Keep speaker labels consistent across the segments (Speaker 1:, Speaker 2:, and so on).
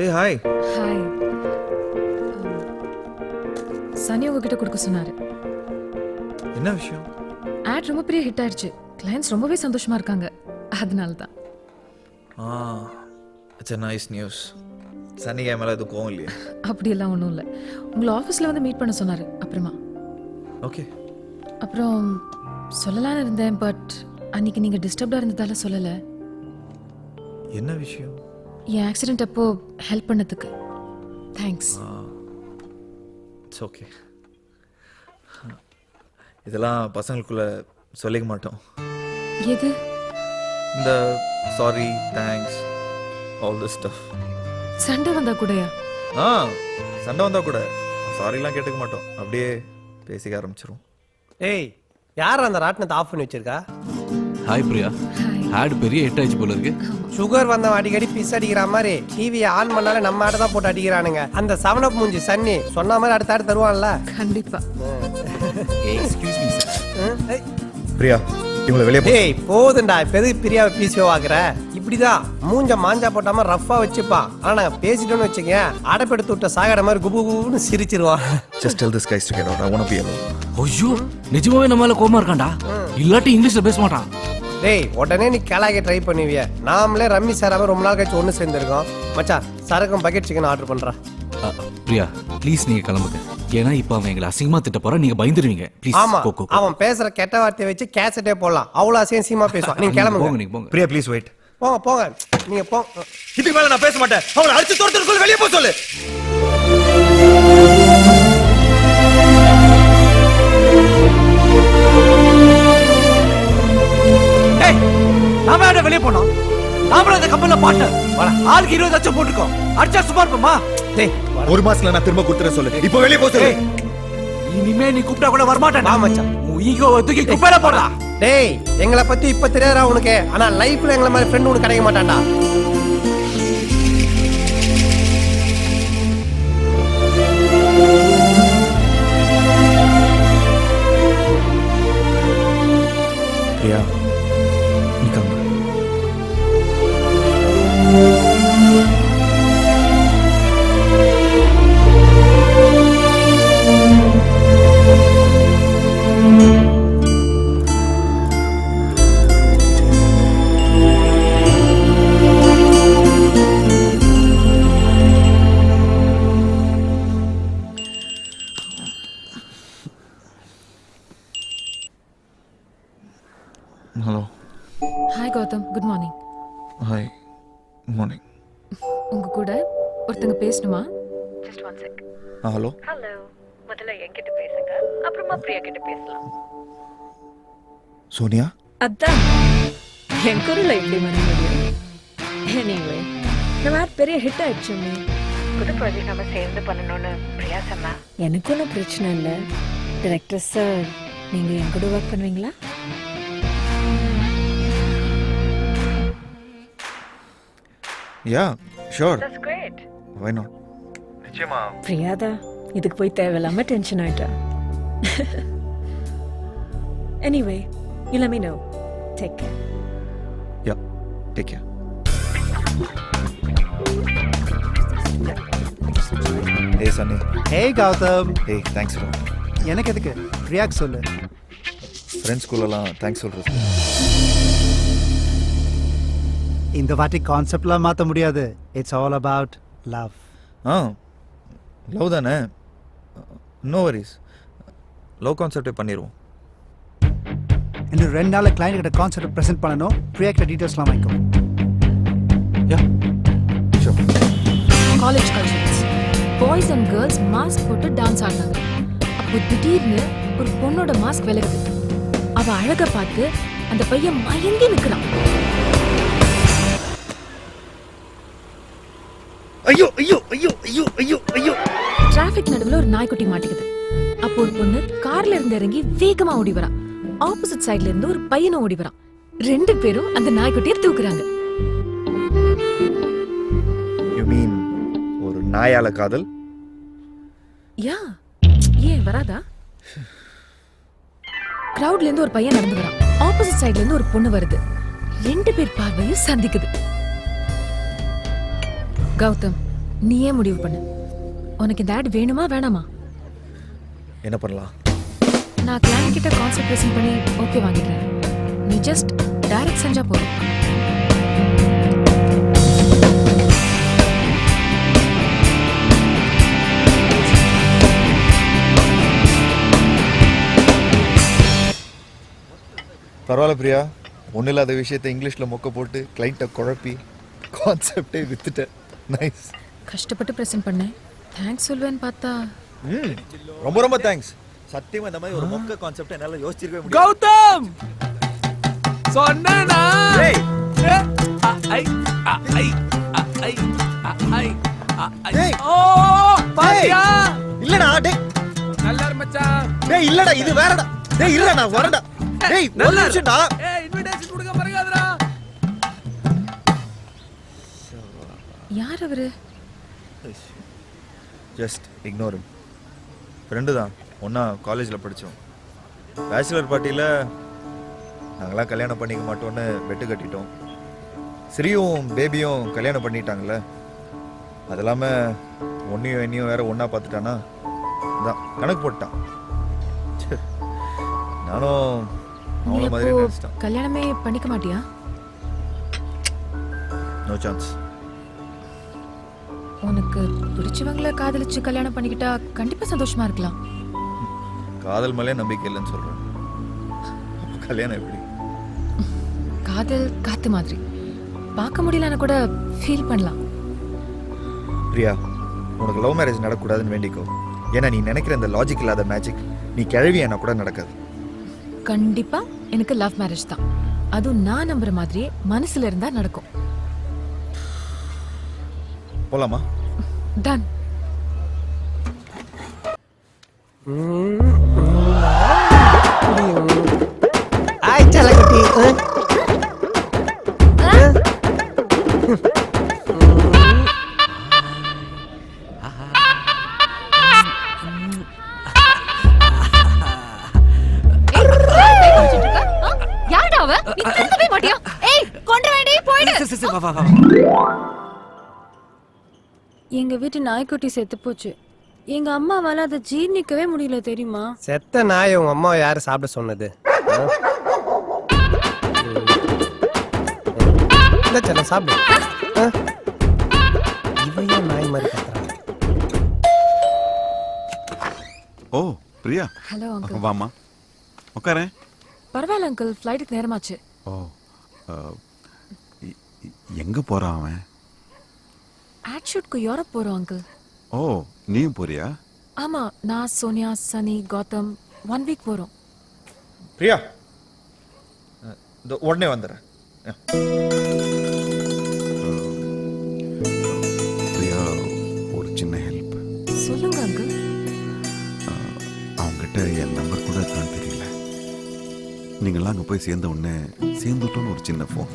Speaker 1: ஏய் hi
Speaker 2: hi சனி உங்ககிட்ட கொடுக்க சொன்னாரு.
Speaker 1: என்ன விஷயம்?
Speaker 2: ஆட் ரொம்ப பெரிய ஹிட் ஆயிடுச்சு கிளையன்ஸ் ரொம்பவே சந்தோஷமா இருக்காங்க. அதனால தான்
Speaker 1: ஆ இட்ஸ் a நைஸ் நியூஸ் சனிக்கிழமை மேலே எதுவும் கோவம் இல்லையா?
Speaker 2: அப்படியெல்லாம் ஒன்றும் இல்லை. உங்களை ஆஃபீஸில் வந்து மீட் பண்ண சொன்னாரு அப்புறமா.
Speaker 1: ஓகே
Speaker 2: அப்புறம் சொல்லலாம்னு இருந்தேன் பட் அன்னைக்கு நீங்கள் டிஸ்டர்ப்டாக இருந்ததால சொல்லலை.
Speaker 1: என்ன விஷயம்?
Speaker 2: என் ஆக்சிடென்ட் அப்போ ஹெல்ப் பண்ணதுக்கு. தேங்க்ஸ்
Speaker 1: இட்ஸ் ஓகே இதெல்லாம் பசங்களுக்குள்ள சொல்லிக்க மாட்டோம்.
Speaker 2: எது?
Speaker 1: இந்த sorry thanks all this stuff
Speaker 2: சண்டை வந்தா கூடயா?
Speaker 1: ஆ சண்டை வந்தா கூட. சாரிலாம் கேட்டுக்க மாட்டோம். அப்படியே பேசிக்க ஆரம்பிச்சிரும்
Speaker 3: ஏய் யார் அந்த ராட்டினத்தை ஆஃப் பண்ணி வச்சிருக்கா?
Speaker 4: ஹாய் பிரியா. ஆட் பெரிய ஹிட் ஆயிடுச்சு போல இருக்கு.
Speaker 3: சுகர் வந்தவன் அடிக்கடி பிஸ் அடிக்கிற மாதிரி டிவியை ஆன் பண்ணாலே நம்ம ஆட தான் போட்டு அடிக்கிறானுங்க. அந்த செவனப் மூஞ்சி சன்னி சொன்ன மாதிரி அடுத்த ஆடு தருவான்ல.
Speaker 2: கண்டிப்பா.
Speaker 4: Excuse me? சார்.
Speaker 1: பிரியா இவங்களை வெளியே போ.
Speaker 3: ஏய் போதுண்டா இப்ப எதுக்கு பிரியாவை பிசிஓ ஆகுற இப்படிதான் மூஞ்ச மாஞ்சா போட்டாம ரஃபா வச்சுப்பான் ஆனா நாங்க பேசிட்டோம்னு வச்சுக்க அடைப்பெடுத்து விட்ட சாகட மாதிரி குபு குபுன்னு சிரிச்சிருவான்.
Speaker 1: Just tell this guys to get out I want to be alone
Speaker 4: ஐயோ நிஜமாவே நம்ம மேல கோமா இருக்கான்டா. இல்லாட்டி இங்கிலீஷ்ல பேச மாட்டான்.
Speaker 3: டேய் உடனே நீ கேளாக ட்ரை பண்ணுவிய. நாமளே ரம்மி சேராம ரொம்ப நாள் கழிச்சு ஒன்று சேர்ந்துருக்கோம். மச்சான் சரக்கும் பக்கெட் சிக்கன் ஆர்டர்
Speaker 4: அ, பிரியா ப்ளீஸ் நீங்க கிளம்புங்க. ஏன்னா இப்ப அவன் எங்களை அசிங்கமா திட்ட போற. நீங்க பயந்துருவீங்க. ப்ளீஸ்
Speaker 3: ஆமா
Speaker 4: கோ கோ
Speaker 3: அவன் பேசுற கெட்ட வார்த்தையை வச்சு கேசட்டே போடலாம். அவ்வளவு அசியம் சீமா பேசுவான். நீங்க
Speaker 4: போங்க
Speaker 3: கிளம்புங்க.
Speaker 4: நீங்க போங்க.
Speaker 1: பிரியா ப்ளீஸ் வெயிட்
Speaker 3: போங்க போங்க. நீங்க போங்க
Speaker 1: இதுக்கு மேல நான் பேச மாட்டேன். அவளை அடிச்சு துரத்துறதுக்குள்ள வெளியே போக சொல்லு.
Speaker 5: கம்பெனில பார்ட்னர் ஆளுக்கு இருபது லட்சம் போட்டிருக்கோம் அடிச்சா சும்மா இருப்போமா
Speaker 3: டேய்
Speaker 1: ஒரு மாசத்துல நான் திரும்ப கொடுத்துறேன் சொல்லு. இப்போ வெளியே
Speaker 5: ஏய் இனிமே நீ கூப்பிட்டா கூட வரமாட்டேன்.
Speaker 3: வா மச்சான்.
Speaker 5: ஈகோ தூக்கி குப்பையில போடா.
Speaker 3: டேய் எங்களை பத்தி இப்ப தெரியாதா உனக்கு. ஆனா லைஃப்ல எங்களை மாதிரி ஃப்ரெண்ட் உனக்கு கிடைக்க மாட்டான்டா.
Speaker 2: பேசணுமா? Just one check
Speaker 1: hello.
Speaker 6: Hello முதல்ல என்கிட்ட பேசுங்க. அப்புறமா பிரியா கிட்ட பேசலாம்.
Speaker 1: சோனியா?
Speaker 6: அதான். என் குரல பண்ண முடியும்? எனிவே நம்ம ஆட் பெரிய ஹிட் ஆயிடுச்சுமே புது ப்ராஜெக்ட் நம்ம சேர்ந்து பண்ணணும்னு பிரியா சொன்னா? எனக்கு ஒன்றும் பிரச்சனை இல்லை. டிரெக்டர் சார் நீங்க என் கூட ஒர்க் பண்ணுவீங்களா?
Speaker 1: Yeah sure
Speaker 6: that's great
Speaker 1: why not நிச்சயமா.
Speaker 6: பிரியாதா இதுக்கு போய் தேவையில்லாம டென்ஷன் ஆயிட்டா? Anyway you let me know take care
Speaker 1: yeah take care ஏய் சன்னி
Speaker 7: ஏய் கௌதம்
Speaker 1: ஏய் தேங்க்ஸ் ப்ரோ
Speaker 7: எனக்கு எதுக்கு? ரியாக்ட் சொல்லு.
Speaker 1: ஃப்ரெண்ட்ஸ் ஸ்கூல்லலாம் தேங்க்ஸ் சொல்கிறது
Speaker 7: இந்த வாட்டி கான்செப்ட்லாம் மாற்ற முடியாது. இட்ஸ் ஆல் அபவுட் லவ்
Speaker 1: ஆ லவ் தானே? நோ வரிஸ் லவ் கான்செப்டே பண்ணிடுவோம்
Speaker 7: இன்னும் ரெண்டு நாள் கிளைண்ட் கிட்ட கான்செப்ட் ப்ரெசென்ட் பண்ணணும். பிரியா கிட்ட டீட்டெயில்ஸ்லாம் வாங்கிக்கோ.
Speaker 2: College culturals boys and girls mask போட்டு டான்ஸ் ஆடினாங்க அப்போ திடீர்னு ஒரு பொண்ணோட மாஸ்க் விலகுது. அவ அழக பார்த்து அந்த பையன் மயங்கி நிக்கிறான்.
Speaker 1: ஐயோ ஐயோ ஐயோ ஐயோ ஐயோ ஐயோ.
Speaker 2: டிராஃபிக் நடுவுல ஒரு நாய்க்குட்டி மாட்டிக்குது. அப்போ ஒரு பொண்ணு கார்ல இருந்து இறங்கி வேகமா ஓடி வரா. ஆப்போசிட் சைடுல இருந்து ஒரு பையனும் ஓடி வரான் ரெண்டு பேரும் அந்த நாய்க்குட்டியை தூக்குறாங்க.
Speaker 1: யூ மீன் ஒரு நாயால காதல்?
Speaker 2: யா ஏன் வராதா? கிரவுட்ல இருந்து ஒரு பையன் நடந்து வரான் ஆப்போசிட் சைடுல இருந்து ஒரு பொண்ணு வருது. ரெண்டு பேர் பார்வையும் சந்திக்குது. கௌதம் நீயே முடிவு பண்ணு. உனக்கு இந்த ஆட் வேணுமா வேணாமா?
Speaker 1: என்ன பண்ணலாம்?
Speaker 2: நான் கிளைண்ட் கிட்ட கான்செப்ட் ப்ரெசென்ட் பண்ணி ஓகே வாங்கிக்கிறேன். நீ ஜஸ்ட் டைரக்ட் செஞ்சா போதும்.
Speaker 1: பரவாயில்ல பிரியா. ஒன்றும் இல்லாத விஷயத்த இங்கிலீஷில் மொக்க போட்டு கிளைண்ட்டை குழப்பி கான்செப்டே வித்துட்டேன். நைஸ்
Speaker 2: கஷ்டப்பட்டு ப்ரெசென்ட் பண்ணேன். தேங்க்ஸ் சொல்வேன்னு பார்த்தா.
Speaker 1: ம். ரொம்ப ரொம்ப தேங்க்ஸ் சத்தியமா இந்த மாதிரி ஒரு மொக்க கான்செப்ட் என்னால யோசிச்சிருக்கவே முடியாது.
Speaker 5: கௌதம்! சொன்னா
Speaker 1: ஏய், ஏய்.
Speaker 5: ஓ பாத்தியா?
Speaker 1: இல்லடா டேய்.
Speaker 5: நல்லா மச்சான்.
Speaker 1: டேய் இல்லடா இது வேறடா. டேய் இல்லடா வரடா. டேய் ஒரு நிமிஷம்டா.
Speaker 5: ஏய் இன்விடேஷன் கொடுக்க
Speaker 2: யார் அவரு?
Speaker 1: ஜஸ்ட் இக்னோர் ஃப்ரெண்டு தான். ஒன்றா காலேஜில் படித்தோம் பேச்சுலர் பார்ட்டியில் நாங்களாம் கல்யாணம் பண்ணிக்க மாட்டோம்னு வெட்டு கட்டிட்டோம். ஸ்ரீயும் பேபியும் கல்யாணம் பண்ணிட்டாங்கல்ல. அது இல்லாமல் ஒன்றையும் என்னையும் வேற ஒன்றா பார்த்துட்டானா? தான் கணக்கு போட்டான். நானும் அவங்கள மாதிரி
Speaker 2: கல்யாணமே பண்ணிக்க மாட்டியா?
Speaker 1: நோ சான்ஸ்
Speaker 2: உனக்கு பிடிச்சவங்கள காதலிச்சு கல்யாணம் பண்ணிக்கிட்டா கண்டிப்பா சந்தோஷமா இருக்கலாம்.
Speaker 1: காதல் மேலே நம்பிக்கை இல்லைன்னு சொல்கிறேன் அப்போ கல்யாணம் எப்படி?
Speaker 2: காதல் காத்து மாதிரி. பார்க்க முடியலன்னா கூட ஃபீல் பண்ணலாம்.
Speaker 1: பிரியா உனக்கு லவ் மேரேஜ் நடக்கக்கூடாதுன்னு வேண்டிக்கோ. ஏன்னா நீ நினைக்கிற இந்த லாஜிக் இல்லாத மேஜிக் நீ கிழவி என்ன கூட நடக்காது.
Speaker 2: கண்டிப்பா எனக்கு லவ் மேரேஜ் தான். அதுவும் நான் நம்புற மாதிரியே மனசுல இருந்தா நடக்கும்.
Speaker 1: போலாமா?
Speaker 2: டன் யாரடா அவ? நீ திருந்தவே மாட்டியா? ஏய் கொண்டு வேண்டி போயிடு.
Speaker 5: சரி, சரி, வா, வா, வா.
Speaker 6: எங்க வீட்டு நாய்க்குட்டி செத்து போச்சு. எங்க அம்மாவால அதை ஜீர்ணிக்கவே முடியல தெரியுமா?
Speaker 3: செத்த நாய் உங்க அம்மா யாரு சாப்பிட சொன்னது? ஆ? இந்த செல்ல சாப்பிடு. ஆ? இவன் ஏன் நாய் மாதிரி கத்துறான்
Speaker 8: ஓ பிரியா.
Speaker 2: ஹலோ அங்கிள்
Speaker 8: வாமா உட்காரேன்
Speaker 2: பரவாயில்ல அங்கிள் ஃப்ளைட்டுக்கு நேரமாச்சு.
Speaker 8: ஓ அஹ், எ- எ- எங்க போறான் அவன்?
Speaker 2: ஆட் ஷூட்க்கு யூரோப் போறோம் அங்கிள்
Speaker 8: ஓ நீயும் போறியா?
Speaker 2: ஆமா நான் சோனியா சனி கௌதம் ஒன் வீக் போறோம்.
Speaker 1: பிரியா உடனே வந்துடுறேன்.
Speaker 8: பிரியா ஒரு சின்ன ஹெல்ப்
Speaker 2: சொல்லுங்க அங்கிள்
Speaker 8: அவங்ககிட்ட என் நம்பர் கூட இருக்கான்னு தெரியல. நீங்களாம் அங்கே போய் சேர்ந்த உடனே சேர்ந்துட்டோன்னு ஒரு சின்ன ஃபோன்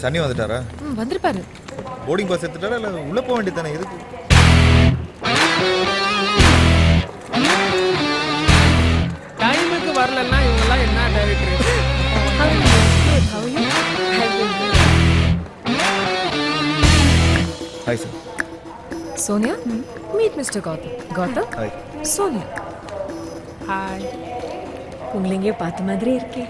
Speaker 1: சனி வந்துட்டாரா?
Speaker 2: ம் வந்திருப்பாரு.
Speaker 1: போர்டிங் பாஸ் எடுத்துட்டாரா? இல்லை உள்ளே போக வேண்டியது தானே எதுக்கு?
Speaker 5: டைமுக்கு வரலன்னா இவங்கெல்லாம் என்ன director.
Speaker 1: Hi sir
Speaker 2: Sonia meet mister Gautam Gautam
Speaker 1: hi
Speaker 2: Sonia.
Speaker 6: Hi. உங்களை எங்கேயோ பார்த்த மாதிரி இருக்கே.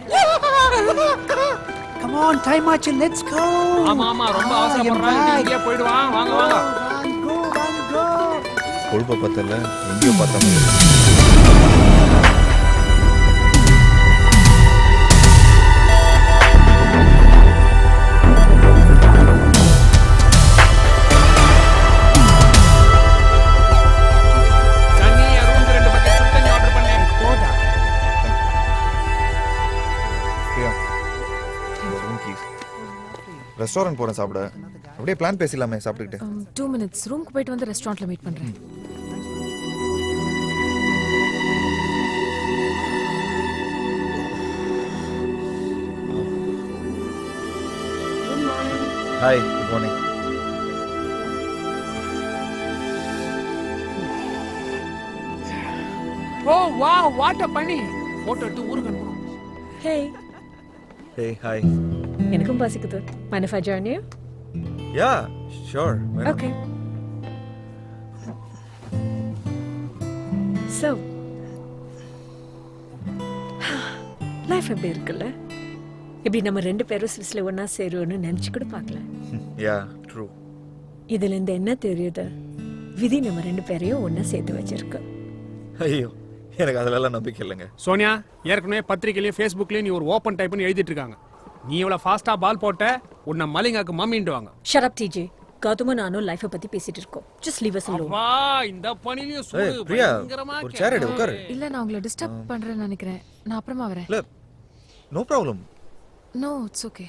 Speaker 7: Come on, time ஆச்சு let's go.
Speaker 5: ஆமா ஆமா ரொம்ப அவசரப்படுறாங்க. இங்கே போயிடுவான் வாங்க வாங்க.
Speaker 7: One go.
Speaker 1: கொழுப்பை பார்த்தல எங்கேயோ பார்த்த ரெஸ்டாரண்ட் போகிறேன் சாப்பிட. அப்படியே பிளான் பேசலாமே சாப்பிட்டுக்கிட்டு.
Speaker 2: டூ மினிட்ஸ் ரூம்க்கு போயிட்டு வந்து ரெஸ்டாரண்ட்ல மீட் பண்றேன்.
Speaker 1: ஹாய் குட் மார்னிங்
Speaker 5: ஓ வா வாட்ட பண்ணி போட்டோ எடுத்து ஊருக்கு அனுப்பணும்
Speaker 6: ஹே
Speaker 1: ஹே ஹாய்
Speaker 6: எனக்கும் பசிக்குது. I join you
Speaker 1: yeah sure
Speaker 6: okay so life எப்படி இருக்குல்ல? இப்படி நம்ம ரெண்டு பேரும் ஸ்விஸ்ல ஒன்றா சேருவோன்னு நினச்சி கூட பார்க்கல.
Speaker 1: யா ட்ரூ
Speaker 6: இதுலேருந்து என்ன தெரியுது விதி நம்ம ரெண்டு பேரையும் ஒன்றா சேர்த்து வச்சிருக்கு.
Speaker 1: ஐயோ எனக்கு அதிலெல்லாம் நம்பிக்கை இல்லைங்க.
Speaker 5: சோனியா ஏற்கனவே பத்திரிக்கையிலயும் ஃபேஸ்புக்லயும் நீ ஒரு ஓப்பன் டைப்னு எழுதிட்டு இருக்காங்க. நீ இவ்வளவு ஃபாஸ்டா பால் போட்ட உன்னை மலிங்காக்கு மம்மின்டுவாங்க
Speaker 6: ஷரப் டிஜே கௌதமும் நானும் லைஃப்பை பற்றி பேசிட்டு இருக்கோம். Just leave us alone.
Speaker 5: வா இந்த பணிலையும்
Speaker 1: ஏய்
Speaker 5: சூடு
Speaker 1: பிரியா
Speaker 5: பயங்கரமா
Speaker 1: ஒரு சேர் எடு உட்காரு.
Speaker 2: இல்ல நான் உங்களை டிஸ்டர்ப் பண்றேன்னு நினைக்கிறேன். நான் அப்புறமா வரேன்.
Speaker 1: இல்ல no problem
Speaker 2: no it's okay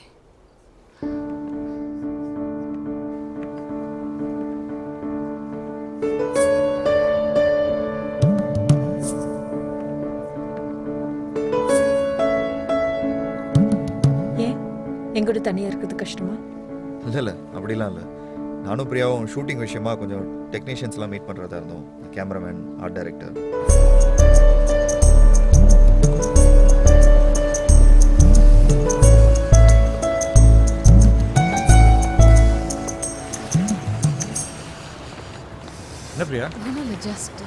Speaker 6: எங்கூட தனியாக இருக்கிறது கஷ்டமா?
Speaker 1: இல்லை இல்லை அப்படிலாம் இல்லை. நானும் பிரியாவும் ஷூட்டிங் விஷயமா கொஞ்சம் டெக்னீஷியன்ஸ்லாம் மீட் பண்ணுறதா இருந்தோம். கேமராமேன் ஆர்ட் டைரக்டர் என்ன பிரியா?
Speaker 2: ஜஸ்ட்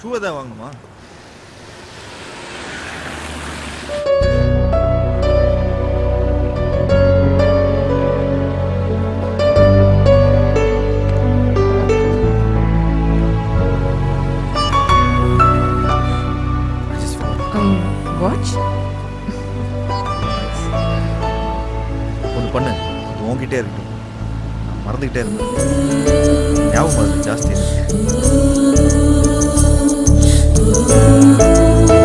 Speaker 1: ஷூவை தான் வாங்கணுமா